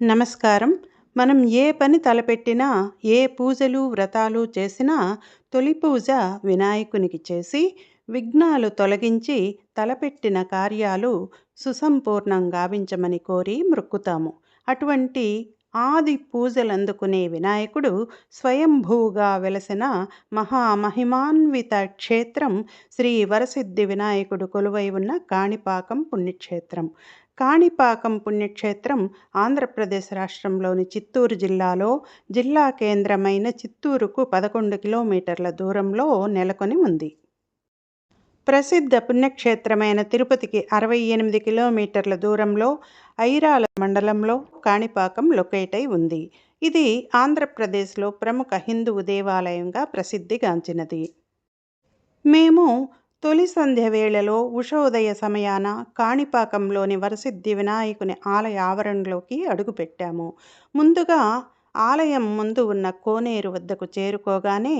నమస్కారం. మనం ఏ పని తలపెట్టినా ఏ పూజలు వ్రతాలు చేసినా తొలి పూజ వినాయకునికి చేసి విఘ్నాలు తొలగించి తలపెట్టిన కార్యాలు సుసంపూర్ణం గావించమని కోరి మృక్కుతాము. అటువంటి ఆది పూజలందుకునే వినాయకుడు స్వయంభూగా వెలసిన మహామహిమాన్విత క్షేత్రం శ్రీ వరసిద్ధి వినాయకుడు కొలువై ఉన్న కాణిపాకం పుణ్యక్షేత్రం. కాణిపాకం పుణ్యక్షేత్రం ఆంధ్రప్రదేశ్ రాష్ట్రంలోని చిత్తూరు జిల్లాలో జిల్లా కేంద్రమైన చిత్తూరుకు పదకొండు కిలోమీటర్ల దూరంలో నెలకొని ఉంది. ప్రసిద్ధ పుణ్యక్షేత్రమైన తిరుపతికి అరవై ఎనిమిది కిలోమీటర్ల దూరంలో ఐరాల మండలంలో కాణిపాకం లొకేట్ అయి ఉంది. ఇది ఆంధ్రప్రదేశ్లో ప్రముఖ హిందూ దేవాలయంగా ప్రసిద్ధిగాంచినది. మేము తొలి సంధ్య వేళలో ఉషోదయ సమయాన కాణిపాకంలోని వరసిద్ధి వినాయకుని ఆలయ ఆవరణలోకి అడుగుపెట్టాము ముందుగా ఆలయం ముందు ఉన్న కోనేరు వద్దకు చేరుకోగానే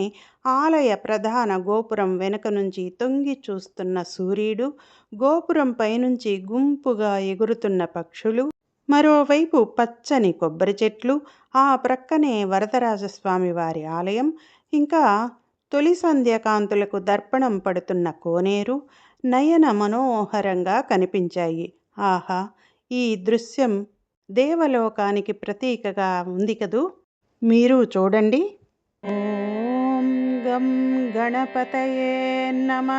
ఆలయ ప్రధాన గోపురం వెనుక నుంచి తొంగి చూస్తున్న సూర్యుడు గోపురం పైనుంచి గుంపుగా ఎగురుతున్న పక్షులు మరోవైపు పచ్చని కొబ్బరి చెట్లు ఆ ప్రక్కనే వరదరాజస్వామి వారి ఆలయం ఇంకా తొలి సంధ్యకాంతులకు దర్పణం పడుతున్న కోనేరు నయన మనోహరంగా కనిపించాయి. ఆహా ఈ దృశ్యం దేవలోకానికి ప్రతీకగా ఉంది కదూ? మీరు చూడండి. ఓం గం గణపతయే నమ.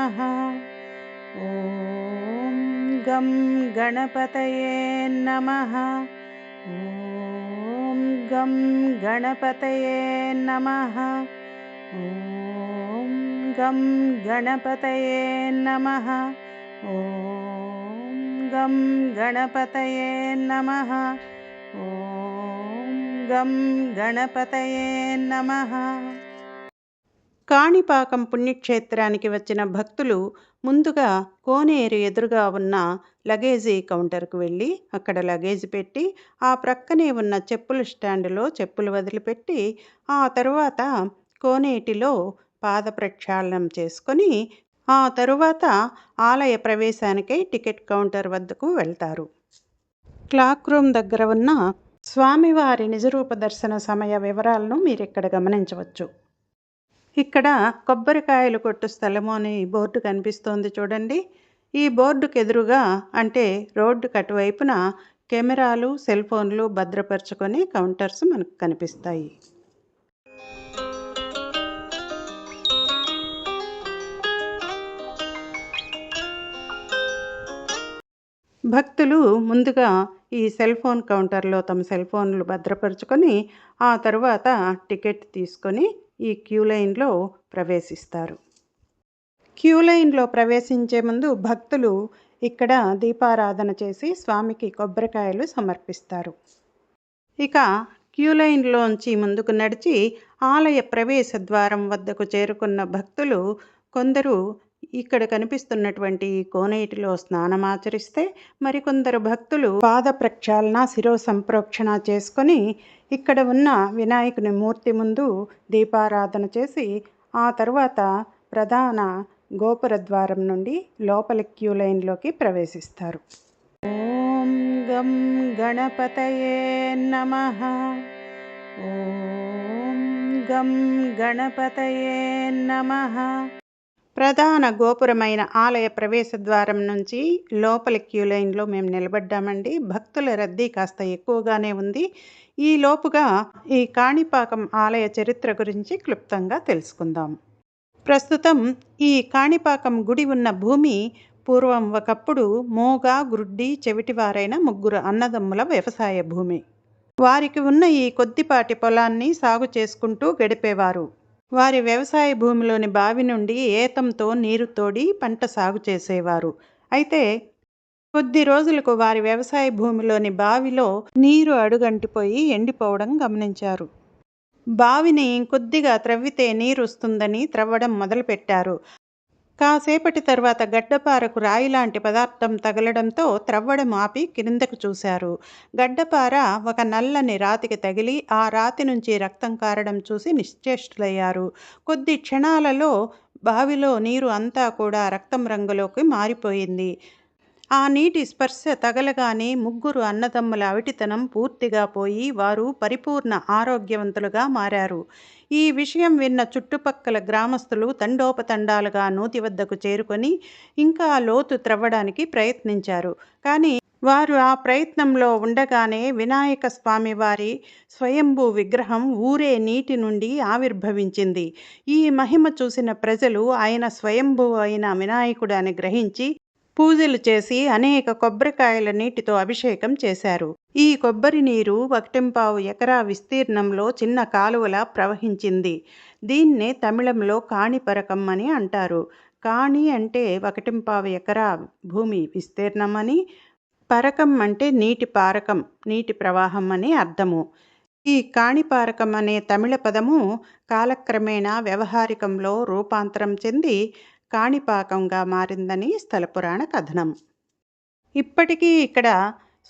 ఓం గం గణపతయే నమ. ఓం గం గణపతయే నమ. ఓం గం గణపతయే నమ ఓం గం గణపతయే నమ ఓం గం గణపతయే నమ కాణిపాకం పుణ్యక్షేత్రానికి వచ్చిన భక్తులు ముందుగా కోనేరు ఎదురుగా ఉన్న లగేజీ కౌంటర్కు వెళ్ళి అక్కడ లగేజ్ పెట్టి ఆ ప్రక్కనే ఉన్న చెప్పుల స్టాండ్లో చెప్పులు వదిలిపెట్టి ఆ తర్వాత కోనేటిలో పాద ప్రక్షాళనం చేసుకొని ఆ తరువాత ఆలయ ప్రవేశానికై టికెట్ కౌంటర్ వద్దకు వెళ్తారు. క్లాక్ రూమ్ దగ్గర ఉన్న స్వామివారి నిజరూప దర్శన సమయ వివరాలను మీరు ఇక్కడ గమనించవచ్చు. ఇక్కడ కొబ్బరికాయలు కొట్టు స్థలము అనే బోర్డు కనిపిస్తోంది చూడండి. ఈ బోర్డుకు ఎదురుగా అంటే రోడ్డు కటువైపున కెమెరాలు సెల్ ఫోన్లు భద్రపరుచుకొని కౌంటర్స్ మనకు కనిపిస్తాయి. భక్తులు ముందుగా ఈ సెల్ ఫోన్ కౌంటర్లో తమ సెల్ ఫోన్లు భద్రపరుచుకొని ఆ తర్వాత టికెట్ తీసుకొని ఈ క్యూ లైన్లో ప్రవేశిస్తారు. క్యూ లైన్లో ప్రవేశించే ముందు భక్తులు ఇక్కడ దీపారాధన చేసి స్వామికి కొబ్బరికాయలు సమర్పిస్తారు. ఇక క్యూ లైన్లోంచి ముందుకు నడిచి ఆలయ ప్రవేశ ద్వారం వద్దకు చేరుకున్న భక్తులు కొందరు ఇక్కడ కనిపిస్తున్నటువంటి కోనేటిలో స్నానమాచరిస్తే మరికొందరు భక్తులు పాద ప్రక్షాళన శిరో సంప్రోక్షణ చేసుకొని ఇక్కడ ఉన్న వినాయకుని మూర్తి ముందు దీపారాధన చేసి ఆ తర్వాత ప్రధాన గోపుర ద్వారం నుండి లోపల క్యూ లైన్లోకి ప్రవేశిస్తారు. ఓం గం గణపతయే నమ. ఓం గం గణపతయే నమ. ప్రధాన గోపురమైన ఆలయ ప్రవేశ ద్వారం నుంచి లోపలి క్యూ లైన్లో మేము నిలబడ్డామండి. భక్తుల రద్దీ కాస్త ఎక్కువగానే ఉంది. ఈ లోపుగా ఈ కాణిపాకం ఆలయ చరిత్ర గురించి క్లుప్తంగా తెలుసుకుందాం. ప్రస్తుతం ఈ కాణిపాకం గుడి ఉన్న భూమి పూర్వం ఒకప్పుడు మోగా గ్రుడ్డి చెవిటివారైన ముగ్గురు అన్నదమ్ముల వ్యవసాయ భూమి. వారికి ఉన్న ఈ కొద్దిపాటి పొలాన్ని సాగు చేసుకుంటూ గడిపేవారు. వారి వ్యవసాయ భూమిలోని బావి నుండి ఏతంతో నీరు తోడి పంట సాగు చేసేవారు. అయితే కొద్ది రోజులకు వారి వ్యవసాయ భూమిలోని బావిలో నీరు అడుగంటిపోయి ఎండిపోవడం గమనించారు. బావిని కొద్దిగా త్రవ్వితే నీరు వస్తుందని త్రవ్వడం మొదలుపెట్టారు. కాసేపటి తర్వాత గడ్డపారకు రాయి లాంటి పదార్థం తగలడంతో త్రవ్వడం ఆపి క్రిందకు చూశారు. గడ్డపార ఒక నల్లని రాతికి తగిలి ఆ రాతి నుంచి రక్తం కారడం చూసి నిశ్చేష్టులయ్యారు. కొద్ది క్షణాలలో బావిలో నీరు అంతా కూడా రక్తం రంగులోకి మారిపోయింది. ఆ నీటి స్పర్శ తగలగానే ముగ్గురు అన్నదమ్ముల అవిటితనం పూర్తిగా పోయి వారు పరిపూర్ణ ఆరోగ్యవంతులుగా మారారు. ఈ విషయం విన్న చుట్టుపక్కల గ్రామస్తులు తండోపతండాలుగా నూతి వద్దకు చేరుకొని ఇంకా లోతు త్రవ్వడానికి ప్రయత్నించారు. కానీ వారు ఆ ప్రయత్నంలో ఉండగానే వినాయక స్వామి వారి స్వయంభూ విగ్రహం ఊరే నీటి నుండి ఆవిర్భవించింది. ఈ మహిమ చూసిన ప్రజలు ఆయన స్వయంభూ అయిన వినాయకుడు అని గ్రహించి పూజలు చేసి అనేక కొబ్బరికాయల నీటితో అభిషేకం చేశారు. ఈ కొబ్బరి నీరు ఒకటింపావు ఎకరా విస్తీర్ణంలో చిన్న కాలువలా ప్రవహించింది. దీన్నే తమిళంలో కాణిపరకం అని అంటారు. కాణి అంటే ఒకటింపావు ఎకరా భూమి విస్తీర్ణం అని పరకం అంటే నీటి పారకం నీటి ప్రవాహం అని అర్థము. ఈ కాణిపారకం అనే తమిళ పదము కాలక్రమేణా వ్యవహారికంలో రూపాంతరం చెంది కాణిపాకంగా మారిందని స్థల పురాణ కథనం. ఇప్పటికీ ఇక్కడ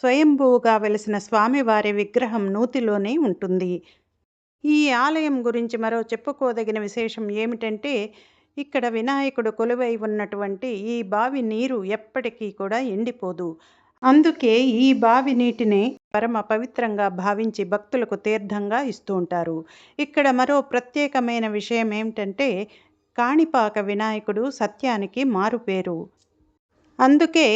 స్వయంభూగా వెలిసిన స్వామివారి విగ్రహం నూతిలోనే ఉంటుంది. ఈ ఆలయం గురించి మరో చెప్పుకోదగిన విశేషం ఏమిటంటే ఇక్కడ వినాయకుడు కొలువై ఉన్నటువంటి ఈ బావి నీరు ఎప్పటికీ కూడా ఎండిపోదు. అందుకే ఈ బావి నీటిని పరమ పవిత్రంగా భావించి భక్తులకు తీర్థంగా ఇస్తూ ఉంటారు. ఇక్కడ మరో ప్రత్యేకమైన విషయం ఏమిటంటే కాణిపాక వినాయకుడు సత్యానికి మారుపేరు. అందుకే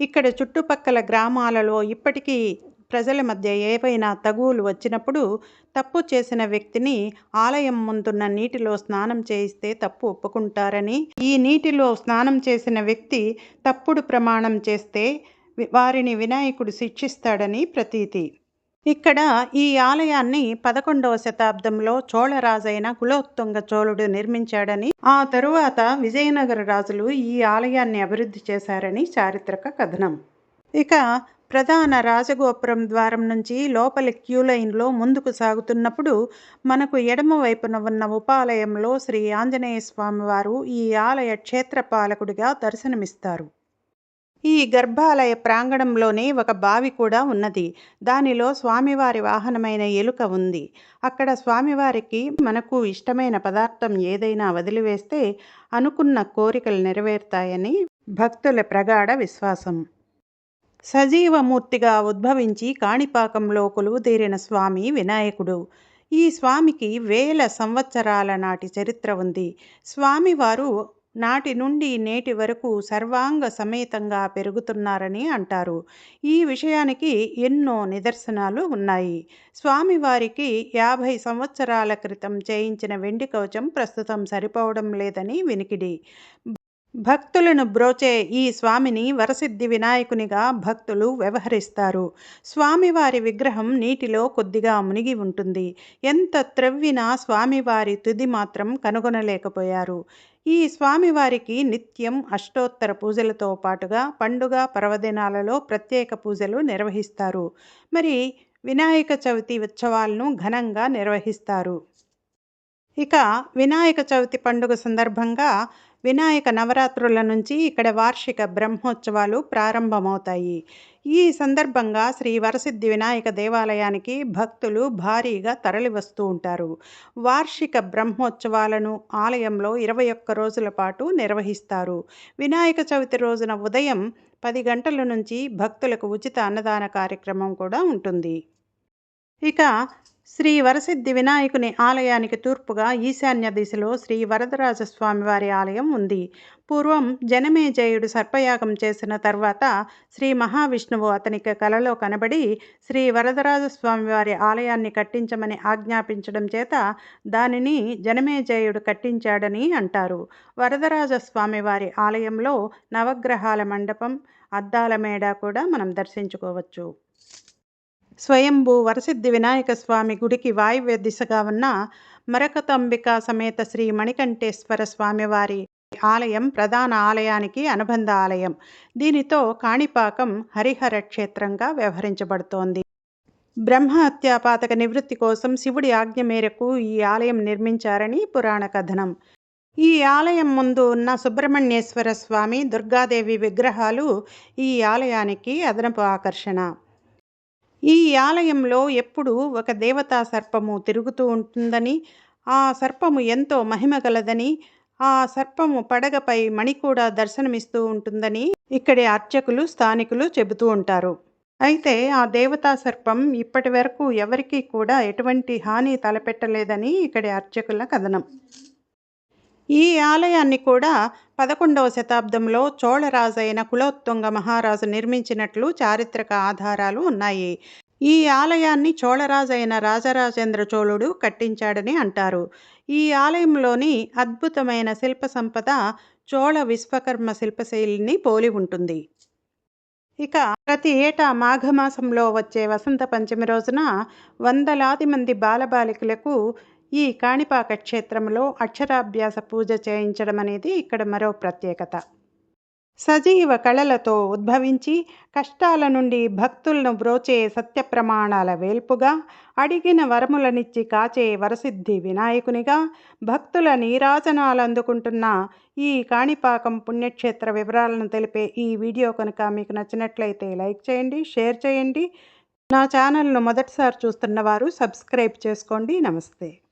ఇక్కడ చుట్టుపక్కల గ్రామాలలో ఇప్పటికీ ప్రజల మధ్య ఏవైనా తగువులు వచ్చినప్పుడు తప్పు చేసిన వ్యక్తిని ఆలయం ముందున్న నీటిలో స్నానం చేయిస్తే తప్పు ఒప్పుకుంటారని ఈ నీటిలో స్నానం చేసిన వ్యక్తి తప్పుడు ప్రమాణం చేస్తే వారిని వినాయకుడు శిక్షిస్తాడని ప్రతీతి. ఇక్కడ ఈ ఆలయాన్ని పదకొండవ శతాబ్దంలో చోళరాజైన కులోత్తుంగ చోళుడు నిర్మించాడని ఆ తరువాత విజయనగర రాజులు ఈ ఆలయాన్ని అభివృద్ధి చేశారని చారిత్రక కథనం. ఇక ప్రధాన రాజగోపురం ద్వారం నుంచి లోపలి క్యూ లైన్లో ముందుకు సాగుతున్నప్పుడు మనకు ఎడమ వైపున ఉన్న ఉపాలయంలో శ్రీ ఆంజనేయ స్వామివారు ఈ ఆలయ క్షేత్రపాలకుడిగా దర్శనమిస్తారు. ఈ గర్భాలయ ప్రాంగణంలోనే ఒక బావి కూడా ఉన్నది. దానిలో స్వామివారి వాహనమైన ఎలుక ఉంది. అక్కడ స్వామివారికి మనకు ఇష్టమైన పదార్థం ఏదైనా వదిలివేస్తే అనుకున్న కోరికలు నెరవేరుతాయని భక్తుల ప్రగాఢ విశ్వాసం. సజీవమూర్తిగా ఉద్భవించి కాణిపాకంలో కొలువుదీరిన స్వామి వినాయకుడు. ఈ స్వామికి వేల సంవత్సరాల నాటి చరిత్ర ఉంది. స్వామివారు నాటి నుండి నేటి వరకు సర్వాంగ సమేతంగా పెరుగుతున్నారని అంటారు. ఈ విషయానికి ఎన్నో నిదర్శనాలు ఉన్నాయి. స్వామివారికి యాభై సంవత్సరాల క్రితం చేయించిన వెండి కవచం ప్రస్తుతం సరిపోవడం లేదని వినికిడి. భక్తులను బ్రోచే ఈ స్వామిని వరసిద్ధి వినాయకునిగా భక్తులు వ్యవహరిస్తారు. స్వామివారి విగ్రహం నీటిలో కొద్దిగా మునిగి ఉంటుంది. ఎంత త్రవ్వినా స్వామివారి తుది మాత్రం కనుగొనలేకపోయారు. ఈ స్వామివారికి నిత్యం అష్టోత్తర పూజలతో పాటుగా పండుగ పర్వదినాలలో ప్రత్యేక పూజలు నిర్వహిస్తారు. మరి వినాయక చవితి ఉత్సవాలను ఘనంగా నిర్వహిస్తారు. ఇక వినాయక చవితి పండుగ సందర్భంగా వినాయక నవరాత్రుల నుంచి ఇక్కడ వార్షిక బ్రహ్మోత్సవాలు ప్రారంభమవుతాయి. ఈ సందర్భంగా శ్రీ వరసిద్ధి వినాయక దేవాలయానికి భక్తులు భారీగా తరలివస్తూ ఉంటారు. వార్షిక బ్రహ్మోత్సవాలను ఆలయంలో ఇరవై ఒక్క రోజుల పాటు నిర్వహిస్తారు. వినాయక చవితి రోజున ఉదయం పది గంటల నుంచి భక్తులకు ఉచిత అన్నదాన కార్యక్రమం కూడా ఉంటుంది. ఇక శ్రీ వరసిద్ధి వినాయకుని ఆలయానికి తూర్పుగా ఈశాన్య దిశలో శ్రీ వరదరాజస్వామివారి ఆలయం ఉంది. పూర్వం జనమేజయుడు సర్పయాగం చేసిన తర్వాత శ్రీ మహావిష్ణువు అతనికి కలలో కనబడి శ్రీ వరదరాజస్వామివారి ఆలయాన్ని కట్టించమని ఆజ్ఞాపించడం చేత దానిని జనమేజయుడు కట్టించాడని అంటారు. వరదరాజస్వామివారి ఆలయంలో నవగ్రహాల మండపం అద్దాల మేడ కూడా మనం దర్శించుకోవచ్చు. స్వయంభూ వరసిద్ధి వినాయక స్వామి గుడికి వాయువ్య దిశగా ఉన్న మరకతంబిక సమేత శ్రీ మణికంఠేశ్వర స్వామివారి ఆలయం ప్రధాన ఆలయానికి అనుబంధ ఆలయం. దీనితో కాణిపాకం హరిహర క్షేత్రంగా వ్యవహరించబడుతోంది. బ్రహ్మహత్యాపాతక నివృత్తి కోసం శివుడి ఆజ్ఞ మేరకు ఈ ఆలయం నిర్మించారని పురాణ కథనం. ఈ ఆలయం ముందు ఉన్న సుబ్రహ్మణ్యేశ్వర స్వామి దుర్గాదేవి విగ్రహాలు ఈ ఆలయానికి అదనపు ఆకర్షణ. ఈ ఆలయంలో ఎప్పుడూ ఒక దేవతా సర్పము తిరుగుతూ ఉంటుందని ఆ సర్పము ఎంతో మహిమ గలదని ఆ సర్పము పడగపై మణి కూడా దర్శనమిస్తూ ఉంటుందని ఇక్కడి అర్చకులు స్థానికులు చెబుతూ ఉంటారు. అయితే ఆ దేవతా సర్పం ఇప్పటి వరకు ఎవరికీ కూడా ఎటువంటి హాని తలపెట్టలేదని ఇక్కడి అర్చకుల కథనం. ఈ ఆలయాన్ని కూడా పదకొండవ శతాబ్దంలో చోళరాజైన కులోత్తుంగ మహారాజు నిర్మించినట్లు చారిత్రక ఆధారాలు ఉన్నాయి. ఈ ఆలయాన్ని చోళరాజైన రాజరాజేంద్ర చోళుడు కట్టించాడని అంటారు. ఈ ఆలయంలోని అద్భుతమైన శిల్ప సంపద చోళ విశ్వకర్మ శిల్పశైలిని పోలి ఉంటుంది. ఇక ప్రతి ఏటా మాఘమాసంలో వచ్చే వసంత పంచమి రోజున వందలాది మంది బాలబాలికలకు ఈ కాణిపాక క్షేత్రంలో అక్షరాభ్యాస పూజ చేయించడం అనేది ఇక్కడ మరో ప్రత్యేకత. సజీవ కళలతో ఉద్భవించి కష్టాల నుండి భక్తులను బ్రోచే సత్య ప్రమాణాల వేల్పుగా అడిగిన వరములనిచ్చి కాచే వరసిద్ధి వినాయకునిగా భక్తుల నీరాజనాలు అందుకుంటున్న ఈ కాణిపాకం పుణ్యక్షేత్ర వివరాలను తెలిపే ఈ వీడియో కనుక మీకు నచ్చినట్లయితే లైక్ చేయండి షేర్ చేయండి. నా ఛానల్ను మొదటిసారి చూస్తున్న వారు సబ్స్క్రైబ్ చేసుకోండి. నమస్తే.